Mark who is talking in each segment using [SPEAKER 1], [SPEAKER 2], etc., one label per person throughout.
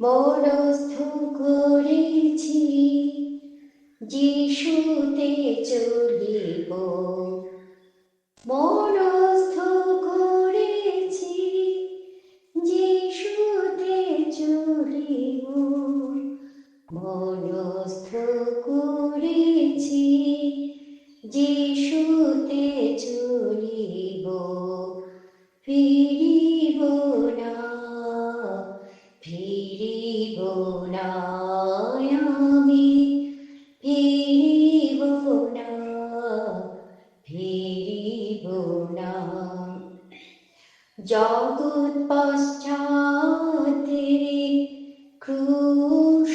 [SPEAKER 1] মনস্থ করেছি যিশুতে চলিব। মনস্থ করেছি যিশুতে চলিব। মনস্থ করেছি যিশুতে জগৎ পশ্চাতে ক্রুশ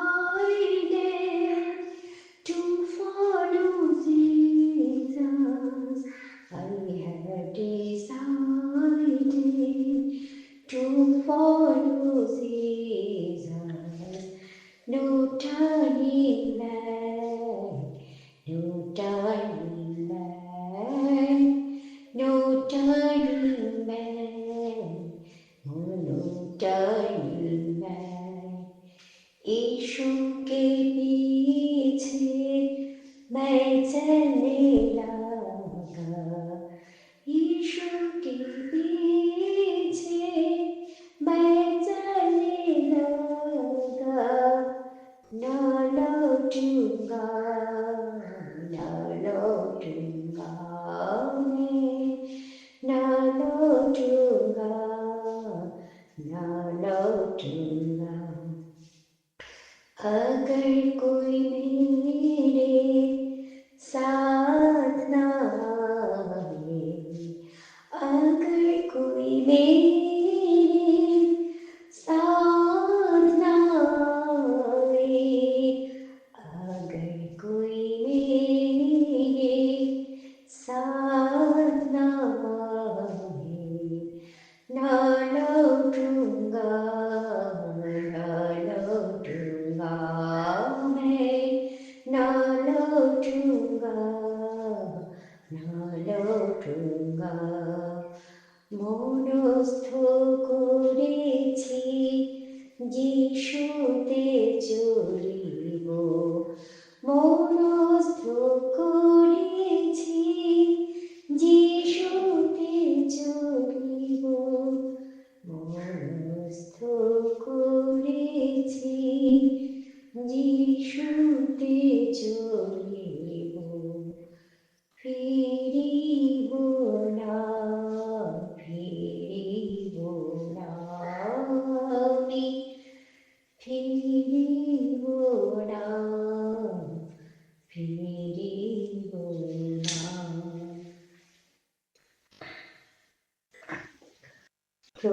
[SPEAKER 1] thương nhờ đỡ trường nào ở cây cuối biên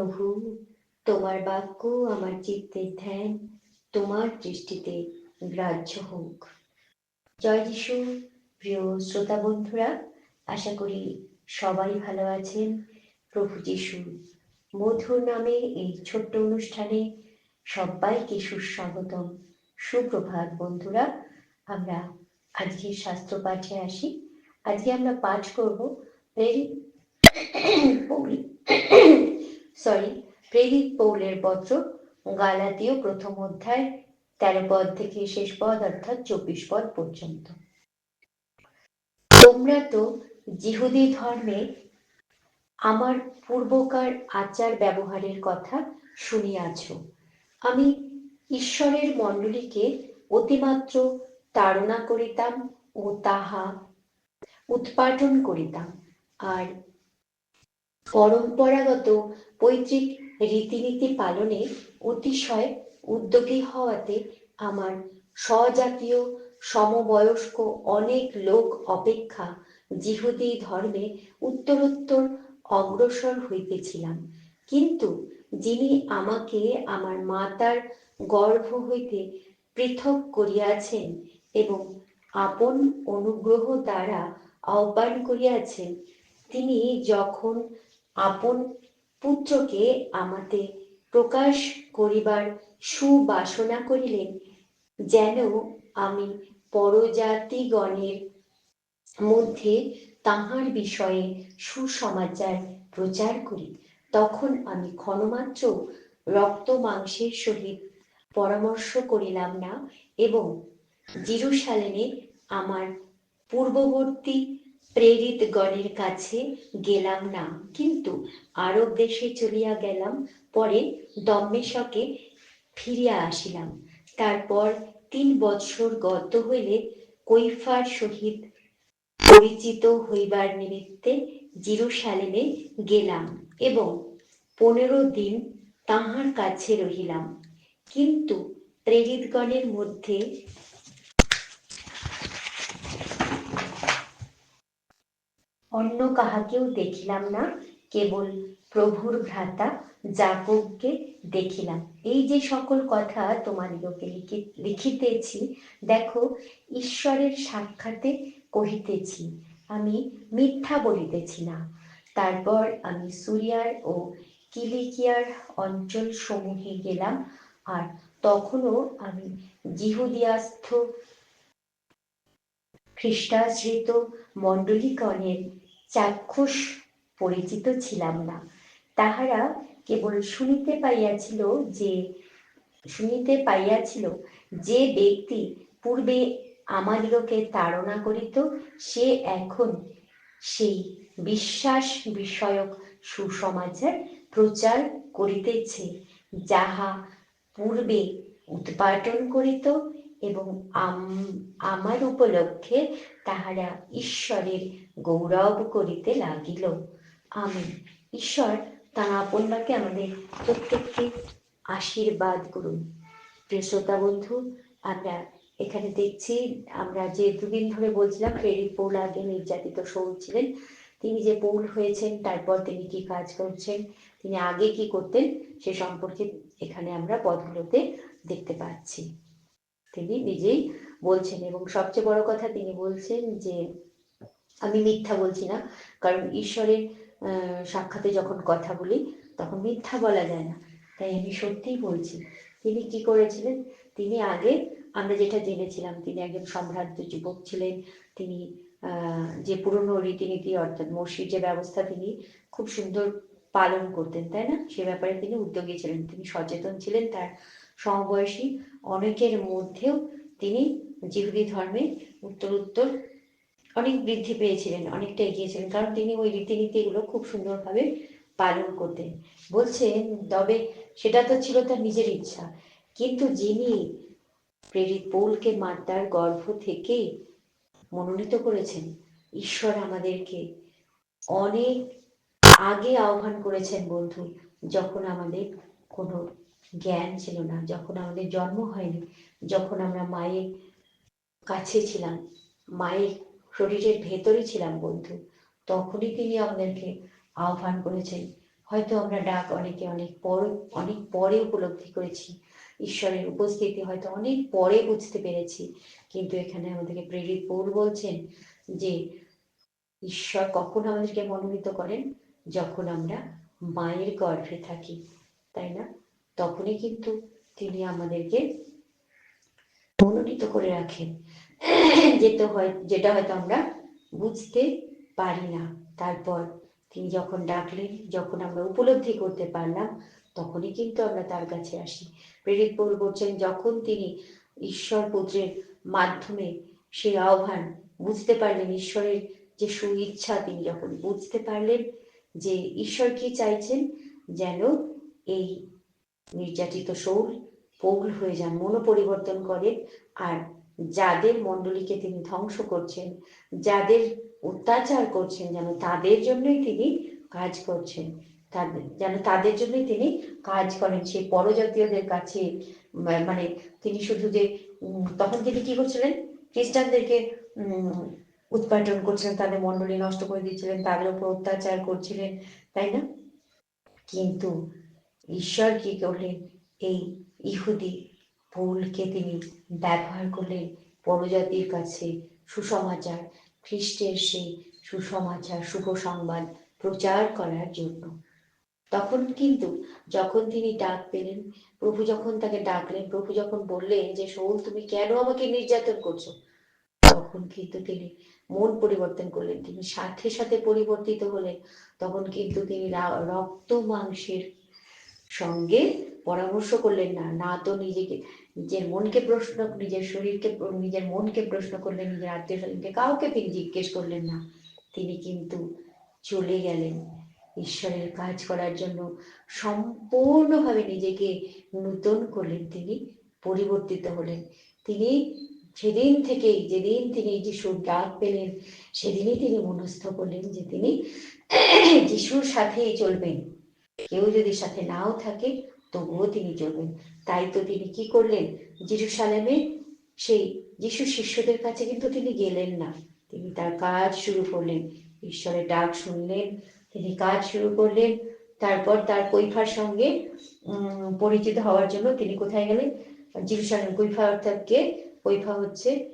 [SPEAKER 1] প্রভু, তোমার বাক্য আমার চিত্তে ধ্যান, তোমার দৃষ্টিতে গ্রাহ্য হোক। জয় যিশু। প্রিয় শ্রোতা বন্ধুরা, আশা করি সবাই ভালো আছেন। প্রভু যিশু, মধুর নামে এই ছোট্ট অনুষ্ঠানে সবাইকে সুস্বাগতম। সুপ্রভাত বন্ধুরা, আমরা আজকে শাস্ত্র পাঠে আসি। আজকে আমরা পাঠ করব সরি প্রেরিত পৌলের পত্র, গালাতীয় প্রথম অধ্যায়, তেরো পদ থেকে শেষ পদ, অর্থাৎ চব্বিশ পদ পর্যন্ত। তোমরা তো জিহুদি ধর্মে আমার পূর্বকার আচার ব্যবহারের কথা শুনিয়াছ। আমি ঈশ্বরের মণ্ডলীকে অতিমাত্র তাড়না করিতাম ও তাহা উৎপাটন করিতাম। আর পরম্পরাগত পৈতৃক রীতিনীতি পালনে অতিশয় উদ্যোগী হওয়াতে আমার স্বজাতীয় সমবয়স্ক অনেক লোক অপেক্ষা জিহুদি ধর্মে উত্তরোত্তর অগ্রসর হইতেছিলাম। কিন্তু যিনি আমাকে আমার মাতার গর্ভ হইতে পৃথক করিয়াছেন এবং আপন অনুগ্রহ দ্বারা আহ্বান করিয়াছেন, তিনি যখন আপন পুত্রকে আমাতে প্রকাশ করিবার সুবাসনা করিলেন, যেন আমি পরজাতিগণের মধ্যে তাহার বিষয়ে সুসমাচার প্রচার করি। তখন আমি ক্ষণমাত্র রক্ত মাংসের সহিত পরামর্শ করিলাম না এবং জিরুসালেমে আমার পূর্ববর্তী প্রেরিত গণের কাছে গেলাম না। কিন্তু আরব দেশে চলিয়া গেলাম, পরে দম্মেশকে ফিরিয়া আসিলাম। তারপর তিন বৎসর গত হইলে কৈফার সহিত পরিচিত হইবার নিমিত্তে জিরুসালেমে গেলাম এবং পনেরো দিন তাহার কাছে রহিলাম। কিন্তু প্রেরিতগণের মধ্যে অন্য কাহাকেও দেখিলাম না, কেবল প্রভুর ভ্রাতা জাকবকে দেখিলাম। এই যে সকল কথা তোমাদিগকে লিখিতেছি, দেখো, ঈশ্বরের সাক্ষাতে কহিতেছি, আমি মিথ্যা বলিতেছি না। তারপর আমি সুরিয়ার ও কিলিকিয়ার অঞ্চল সমূহে গেলাম, আর তখনও আমি জিহুদিয়াস্থ খ্রিস্টাশ্রিত মণ্ডলীগণের চাক্ষুষ পরিচিত ছিলাম না। তাহারা কেবল শুনিতে পাইয়াছিল যে, শুনিতে পাইয়াছিল যে ব্যক্তি পূর্বে আমাদিগকে তাড়না করিত, সে এখন সেই বিশ্বাস বিষয়ক সুসমাচার প্রচার করিতেছে, যাহা পূর্বে উৎপাটন করিত এবং আমার উপলক্ষে তাহারা ঈশ্বরের গৌরব করিতে লাগিল। আমি, ঈশ্বর তার আপন বাক্যে আমাদের প্রত্যেককে আশীর্বাদ করুন। প্রিয় শ্রোতা বন্ধু, আমরা এখানে দেখছি, আমরা যে দুদিন ধরে বলছিলাম প্রেরিত পৌল আগে নির্যাতিত সৌল ছিলেন। তিনি যে পৌল হয়েছেন, তারপর তিনি কি কাজ করছেন, তিনি আগে কি করতেন, সে সম্পর্কে এখানে আমরা পদগুলোতে দেখতে পাচ্ছি। তিনি নিজেই বলছেন এবং সবচেয়ে বড় কথা তিনি বলছেন যে, আমি মিথ্যা বলছি না, কারণ ঈশ্বরের সাক্ষাতে যখন কথা বলি, তখন মিথ্যা বলা যায় না। তাই আমি সত্যিই বলছি, তিনি কি করেছিলেন? তিনি আগে, আমরা যেটা জেনেছিলাম, তিনি একজন সম্ভ্রান্ত যুবক ছিলেন, তিনি যে পুরনো রীতিনীতি, অর্থাৎ মসজিদ যে ব্যবস্থা তিনি খুব সুন্দর পালন করতেন, তাই না? সে ব্যাপারে তিনি উদ্যোগী ছিলেন, তিনি সচেতন ছিলেন তার সমবয়সী অনেকের মধ্যেও তিনি জিহুদি ধর্মে উত্তর উত্তর অনেক বৃদ্ধি পেয়েছিলেন, অনেকটা এগিয়েছিলেন। কারণ তিনি ওই রীতিনীতিগুলো খুব সুন্দরভাবে পালন করতেন। বলছেন, তবে সেটা তো ছিল তার নিজের ইচ্ছা। কিন্তু যিনি প্রেরিত পৌলকে মাতার গর্ভ থেকেই মনোনীত করেছেন, ঈশ্বর আমাদেরকে অনেক আগে আহ্বান করেছেন বন্ধু, যখন আমাদের কোনো জ্ঞান ছিল না। যখন আমাদের জন্ম হয়নি, যখন আমরা মায়ের কাছে ছিলাম, মায়ের শরীরের ভেতরে ছিলাম বন্ধু, তখনই তিনি আমাদেরকে আহ্বান করেছেন, হয়তো আমরা ডাক অনেকে অনেক পর, অনেক পরে উপলব্ধি করেছি। ঈশ্বরের উপস্থিতি হয়তো অনেক পরে বুঝতে পেরেছি। কিন্তু এখানে আমাদেরকে প্রেরিত পৌর বলছেন যে, ঈশ্বর কখন আমাদেরকে মনোনীত করেন? যখন আমরা মায়ের গর্ভে থাকি, তাই না? তখনই কিন্তু তিনি আমাদেরকে মনোনীত করে রাখেন। যেটা হয়, যেটা হয়তো আমরা বুঝতে পারি না। তারপর তিনি যখন ডাকলেন, যখন আমরা উপলব্ধি করতে পারলাম, তখনই কিন্তু আমরা তার কাছে আসি। প্রেরিত পৌল বলছেন, যখন তিনি ঈশ্বর পুত্রের মাধ্যমে সেই আহ্বান বুঝতে পারলেন, ঈশ্বরের যে সুইচ্ছা, তিনি যখন বুঝতে পারলেন যে ঈশ্বর কি চাইছেন, যেন এই নির্যাতিত শৌল পৌল হয়ে যান মনোপরিবর্তন করেন আর যাদের মণ্ডলীকে তিনি ধ্বংস করছেন যাদের অত্যাচার করছেন যেন তাদের জন্যই তিনি কাজ করছেন। তাদের যেন তাদের জন্যই তিনি কাজ করেন। সেই পরজাতীয়দের কাছে মানে তিনি শুধু যে তখন তিনি কি করছিলেন? খ্রিস্টানদেরকে উম, উৎপাটন করছিলেন তাদের মণ্ডলী নষ্ট করে দিচ্ছিলেন তাদের উপর অত্যাচার করছিলেন তাই না? কিন্তু ঈশ্বর কি করলেন? এই ইহুদি ভুলকে তিনি ব্যবহার করলেন পরজাতির কাছে সুসমাচার, খ্রিস্টের সেই সুসমাচার, শুভ সংবাদ প্রচার করার জন্য। তখন কিন্তু যখন তিনি ডাক পেলেন, প্রভু যখন তাকে ডাকলেন, প্রভু যখন বললেন যে শোল তুমি কেন আমাকে নির্যাতন করছ? তখন কিন্তু তিনি মন পরিবর্তন করলেন। তিনি সাথে সাথে পরিবর্তিত হলেন। তখন কিন্তু তিনি রক্ত মাংসের সঙ্গে পরামর্শ করলেন না। না তো নিজেকে, নিজের মনকে প্রশ্ন, নিজের শরীরকে, নিজের মনকে প্রশ্ন করলেন, নিজের আত্মীয় স্বজনকে, কাউকে তিনি জিজ্ঞেস করলেন না। তিনি কিন্তু চলে গেলেন ঈশ্বরের কাজ করার জন্য। সম্পূর্ণভাবে নিজেকে নূতন করলেন তিনি, পরিবর্তিত হলেন। তিনি সেদিন থেকেই যেদিন তিনি যিশুর ডাক পেলেন, সেদিনই তিনি মনস্থ করলেন যে তিনি যিশুর সাথেই চলবেন। কেউ যদি সাথে নাও থাকে, তবুও তিনি চলবেন তাই তো তিনি কি করলেন? জেরুসালেমে সেই যিশু শিষ্যদের কাছে কিন্তু তিনি গেলেন না। তিনি তার কাজ শুরু করলেন। ঈশ্বরের ডাক শুনলেন, তিনি কাজ শুরু করলেন। তারপর তার কৈফার সঙ্গে পরিচিত হওয়ার জন্য তিনি কোথায় গেলেন? জেরুসালেম কৈফা অর্থাৎ কে? কৈফা হচ্ছে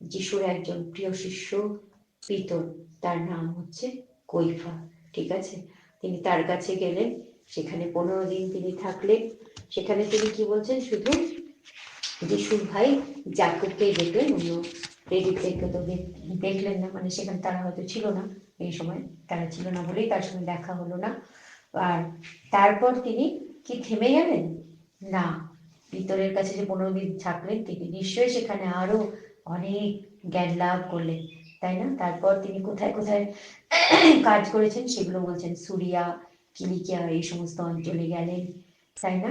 [SPEAKER 1] যিশুর একজন প্রিয় শিষ্য, পিতর। তার নাম হচ্ছে কৈফা। ঠিক আছে? তিনি তার কাছে গেলেন। সেখানে পনেরো দিন তিনি থাকলেন। সেখানে তিনি কি বলছেন? শুধু যিশুর ভাই জাকবকেই দেখলেন অন্য প্রেরিতদেরকে তো দেখলেন না মানে সেখানে তারা হয়তো ছিল না এই সময়, তারা ছিল না বলেই তার সঙ্গে দেখা হলো না। আর তারপর তিনি কি থেমে গেলেন? না পিতরের কাছে যে পনেরো দিন থাকলেন, তিনি নিশ্চয়ই সেখানে আরও অনেক জ্ঞান লাভ করলেন, তাই না? তারপর তিনি কোথায় কোথায় কাজ করেছেন সেগুলো বলছেন, সুরিয়া কিলিকিয়া এই সমস্ত অঞ্চলে গেলেন তাই না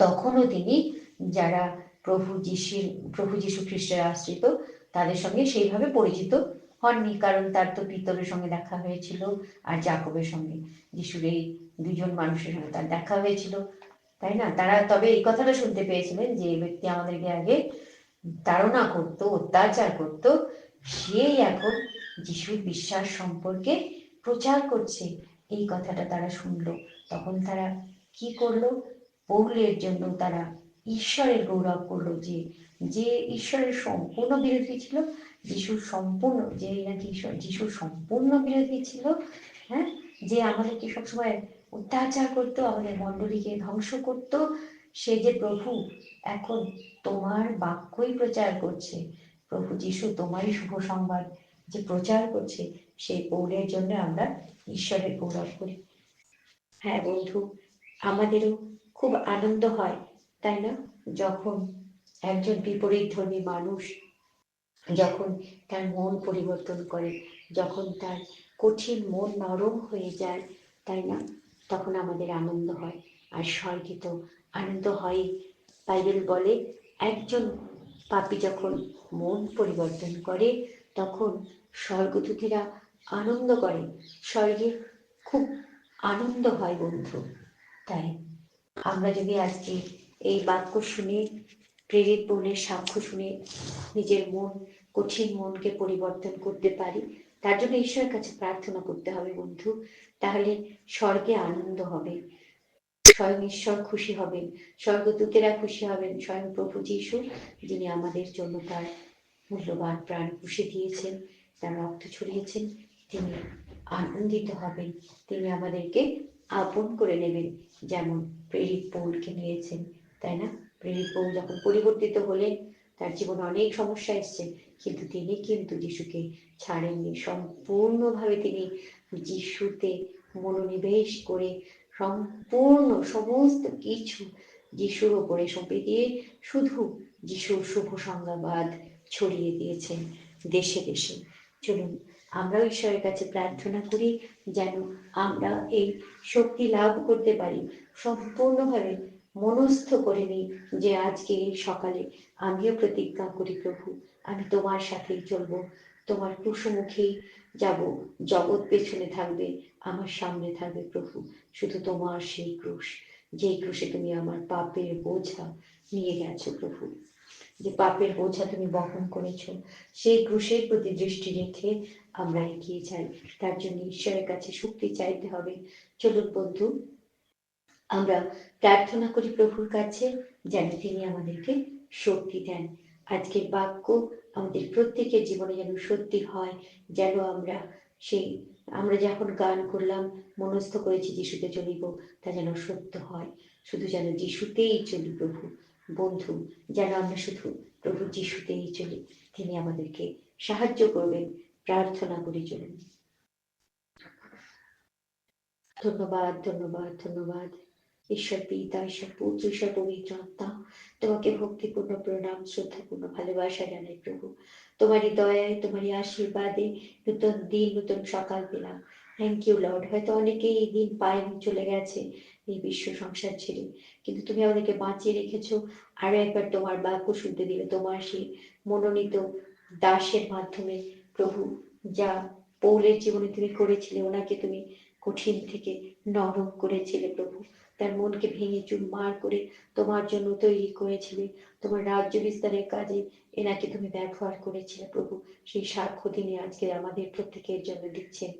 [SPEAKER 1] তখনও তিনি যারা প্রভু যিশুর প্রভু যীশু খ্রিস্টের আশ্রিত তাদের সঙ্গে সেইভাবে পরিচিত হননি কারণ তার তো পিতরের সঙ্গে দেখা হয়েছিল আর জাকবের সঙ্গে যিশুর এই দুজন মানুষের সঙ্গে তার দেখা হয়েছিল তাই না তারা তবে এই কথাটা শুনতে পেয়েছিলেন যে ব্যক্তি আমাদেরকে আগে তাড়না করতো অত্যাচার করতো সেই এখন যিশুর বিশ্বাস সম্পর্কে প্রচার করছে এই কথাটা তারা শুনলো। তখন তারা কি করল? পৌলের জন্য তারা ঈশ্বরের গৌরব করল যে যে ঈশ্বরের সম্পূর্ণ বিরোধী ছিল, যিশুর সম্পূর্ণ, যে নাকি যিশুর সম্পূর্ণ বিরোধী ছিল হ্যাঁ? যে আমাদেরকে সবসময় অত্যাচার করতো, আমাদের মণ্ডলীকে ধ্বংস করতো, সে যে প্রভু এখন তোমার বাক্যই প্রচার করছে। প্রভু যিশু তোমারই শুভ সংবাদ। যে প্রচার করছে, সেই পৌলের জন্য আমরা ঈশ্বরের গৌরব করি। হ্যাঁ বন্ধু, আমাদেরও খুব আনন্দ হয়, তাই না? যখন একজন বিপরীত ধর্মী মানুষ যখন তার মন পরিবর্তন করে, যখন তার কঠিন মন নরম হয়ে যায়, তাই না? তখন আমাদের আনন্দ হয়। আর স্বর্গে তো আনন্দ হয় বাইবেল বলে, একজন পাপী যখন মন পরিবর্তন করে, তখন স্বর্গদূতেরা আনন্দ করে। স্বর্গে খুব আনন্দ হয় বন্ধু। তাই আমরা যদি আজকে এই বাক্য শুনে, প্রেরিত বনের সাক্ষ্য শুনে নিজের মন, কঠিন মনকে পরিবর্তন করতে পারি, তার জন্য ঈশ্বরের কাছে প্রার্থনা করতে হবে বন্ধু। তাহলে স্বর্গে আনন্দ হবে। স্বয়ং ঈশ্বর খুশি হবেন। স্বর্গদূতেরা খুশি হবেন। স্বয়ং প্রভু যিশু, যিনি আমাদের জন্য তার মূল্যবান প্রাণ খুশি দিয়েছেন। তার রক্ত ছড়িয়েছেন। তিনি আনন্দিত হবেন। তিনি আমাদেরকে আপন করে নেবেন, যেমন প্রেরিত পৌলকে নিয়েছেন, তাই না? প্রেরিত বউ যখন পরিবর্তিত হলেন, তার জীবনে অনেক সমস্যা এসছে, কিন্তু তিনি কিন্তু যিশুকে ছাড়েননি। সম্পূর্ণভাবে তিনি যিশুতে মনোনিবেশ করে সম্পূর্ণ সমস্ত কিছু যিশুর ওপরে সঁপে দিয়ে শুধু যিশুর শুভ সংজ্ঞাবাদ ছড়িয়ে দিয়েছেন দেশে দেশে। চলুন আমরাও ঈশ্বরের কাছে প্রার্থনা করি যেন আমরা এই শক্তি লাভ করতে পারি, সম্পূর্ণভাবে মনস্থ করে নিই যে আজকে এই সকালে আমিও প্রতিজ্ঞা করি প্রভু, আমি তোমার সাথেই চলবো, তোমার কুসুমুখেই যাব, জগৎ পেছনে থাকবে, আমার সামনে থাকবে প্রভু, শুধু তোমার সেই ক্রুশ, যেই ক্রুশে তুমি আমার পাপের বোঝা নিয়ে গেছো প্রভু। যে পাপের বোঝা তুমি বহন করেছ, সেই ক্রুশের প্রতি দৃষ্টি রেখে আমরা এগিয়ে যাই। তার জন্য ঈশ্বরের কাছে শক্তি চাইতে হবে। চলুন বন্ধু, আমরা প্রার্থনা করি প্রভুর কাছে, যেন তিনি আমাদেরকে শক্তি দেন। আজকের বাক্য আমাদের প্রত্যেকের জীবনে যেন সত্যি হয়, যেন আমরা সেই, আমরা যখন গান করলাম, মনস্থ করেছি, যিশুতে চলিব, তা যেন সত্য হয়। শুধু যেন যিশুতেই চলি প্রভু বন্ধু, যেন আমরা শুধু প্রভু যিশুতেই চলি, তিনি আমাদেরকে সাহায্য করবেন প্রার্থনা করে চলুন ধন্যবাদ ধন্যবাদ ধন্যবাদ। ঈশ্বর পিতা, ঈশ্বর পুত্র, ঈশ্বর পবিত্র আত্মা, তোমাকে ভক্তিপূর্ণ প্রণাম, শ্রদ্ধাপূর্ণ ভালোবাসা জানাই প্রভু। তোমারই দয়ায়, তোমারই আশীর্বাদে নতুন দিন, নতুন সকাল পেলাম। থ্যাংক ইউ লর্ড হয়তো অনেকেই এই দিন পায়নি, চলে গেছে। এই বিশ্ব সংসার ছেড়ে। কিন্তু তুমি আমাদেরকে বাঁচিয়ে রেখেছো, আরও একবার তোমার বাক্য শুনতে দিলে তোমার সেই মনোনীত দাসের মাধ্যমে প্রভু, যা পৌলের জীবনে তুমি করেছিলে, ওনাকে তুমি কঠিন থেকে নরম করেছিলে প্রভু। তার মনকে ভেঙে চুরমার করে তোমার জন্য তৈরি করেছিলে, তোমার রাজ্য বিস্তারের কাজে এনাকে তুমি ব্যবহার করেছিলে প্রভু। সেই সাক্ষ্য তিনি আজকে আমাদের প্রত্যেকের জন্য দিচ্ছেন।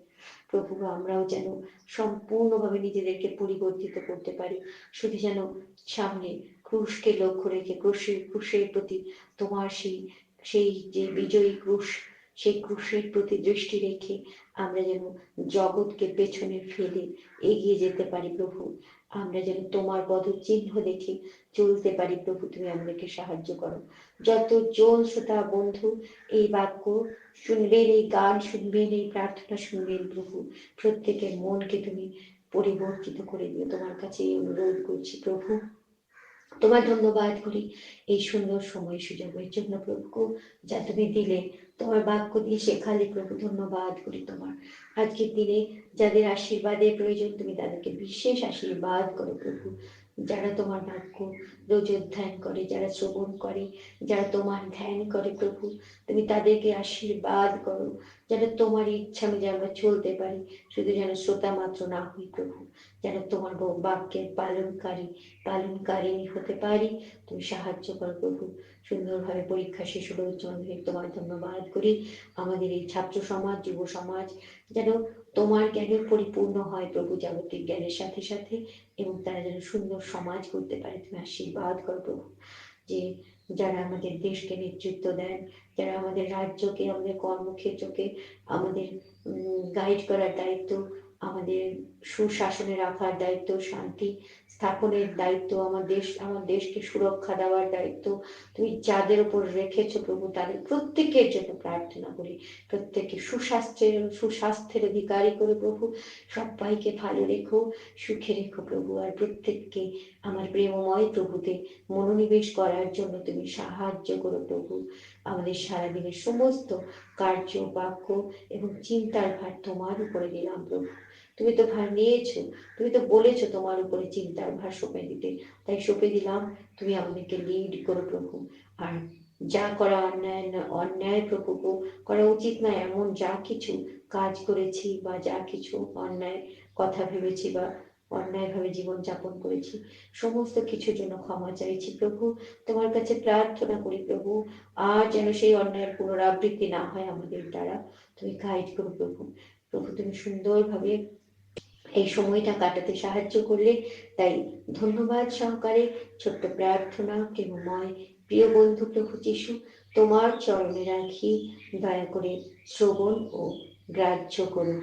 [SPEAKER 1] প্রভু আমরাও যেন সম্পূর্ণভাবে নিজেদেরকে পরিবর্তিত করতে পারি। শুধু যেন সামনে ক্রুশকে লক্ষ্য রেখে, ক্রুশের ক্রুশের প্রতি তোমার সেই সেই যে বিজয়ী ক্রুশ, সেই ক্রুশের প্রতি দৃষ্টি রেখে আমরা যেন জগৎকে পেছনে ফেলে এগিয়ে যেতে পারি প্রভু। আমরা যেন তোমার পদ চিহ্ন দেখে চলতে পারি প্রভু, তুমি আমাদেরকে সাহায্য করো। যত জন শ্রোতা বন্ধু এই বাক্য শুনবেন এই গান শুনবেন এই প্রার্থনা শুনবেন প্রভু। প্রত্যেকের মনকে তুমি পরিবর্তিত করে দিও। তোমার কাছে এই অনুরোধ করছি প্রভু। তোমার ধন্যবাদ করি এই সুন্দর সময় সুযোগের জন্য প্রভু, যা তুমি দিলে। তোমার বাক্য দিয়ে শেখালে প্রভু, ধন্যবাদ করি তোমার। আজকের দিনে যাদের আশীর্বাদের প্রয়োজন, তুমি তাদেরকে বিশেষ আশীর্বাদ করো প্রভু। যারা তোমার বাক্য রোজ অধ্যয়ন করে, যারা শ্রবণ করে, যারা তোমার ধ্যান করে প্রভু, তুমি তাদেরকে আশীর্বাদ করো। যেন তোমার ইচ্ছা অনুযায়ী আমরা চলতে পারি, শুধু যেন শ্রোতা মাত্র না হই প্রভু। যেন তোমার বাক্যের পালনকারী পালনকারিণী হতে পারি। তুমি সাহায্য করো প্রভু। সুন্দরভাবে পরীক্ষা শেষ হলো মাধ্যমিক তোমার ধন্যবাদ করি। আমাদের এই ছাত্র সমাজ, যুব সমাজ, যেন তোমার জ্ঞানের পরিপূর্ণ হয় প্রভু জাগতিক জ্ঞানের সাথে সাথে, এবং তারা যেন সুন্দর সমাজ করতে পারে। তুমি আশীর্বাদ করো প্রভু। যে যারা আমাদের দেশকে নেতৃত্ব দেন, যারা আমাদের রাজ্যকে, আমাদের কর্মক্ষেত্রকে, আমাদের গাইড করার দায়িত্ব, আমাদের সুশাসনে রাখার দায়িত্ব, শান্তি স্থাপনের দায়িত্ব, আমার দেশ, আমার দেশকে সুরক্ষা দেওয়ার দায়িত্ব, তুমি যাদের উপর রেখেছো প্রভু, তাদের প্রত্যেকের জন্য প্রার্থনা করি। প্রত্যেকে সুস্বাস্থ্যের সুস্বাস্থ্যের অধিকারী করে প্রভু। সবাইকে ভালো রেখো, সুখে রেখো প্রভু, আর প্রত্যেককে আমার প্রেমময় প্রভুতে মনোনিবেশ করার জন্য তুমি সাহায্য করো প্রভু। আমাদের সারাদিনের সমস্ত কার্য, বাক্য এবং চিন্তার ভার তোমার উপরে দিলাম প্রভু। তুমি তো ভার নিয়েছো, তুমি তো বলেছ তোমার উপরে চিন্তার ভার সঁপে দিতে। তাই সঁপে দিলাম, তুমি আমাদেরকে লিড করো প্রভু। আর যা করা অন্যায় অন্যায় প্রভু করা উচিত না এমন যা কিছু কাজ করেছি বা যা কিছু অন্যায় কথা ভেবেছি বা অন্যায়ভাবে জীবন যাপন করেছি, সমস্ত কিছুর জন্য ক্ষমা চাইছি প্রভু। তোমার কাছে প্রার্থনা করি প্রভু, আর যেন সেই অন্যায়ের পুনরাবৃত্তি না হয় আমাদের দ্বারা। তুমি গাইড করো প্রভু। প্রভু, তুমি সুন্দরভাবে এই সময়টা কাটাতে সাহায্য করলে। তাই ধন্যবাদ সহকারে, ছোট্ট প্রার্থনা প্রেমময় প্রিয় বন্ধু প্রভু যিশু, তোমার চরণে রাখি, দয়া করে শ্রবণ ও গ্রাহ্য করুন।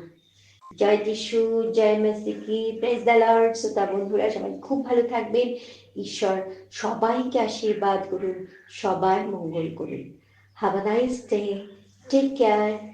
[SPEAKER 1] জয় যিশু, জয় মাসিকি প্রেস দ্য লর্ড শ্রোতা বন্ধুরা, সবাই খুব ভালো থাকবেন। ঈশ্বর সবাইকে আশীর্বাদ করুন, সবার মঙ্গল করুন। Have a nice day take care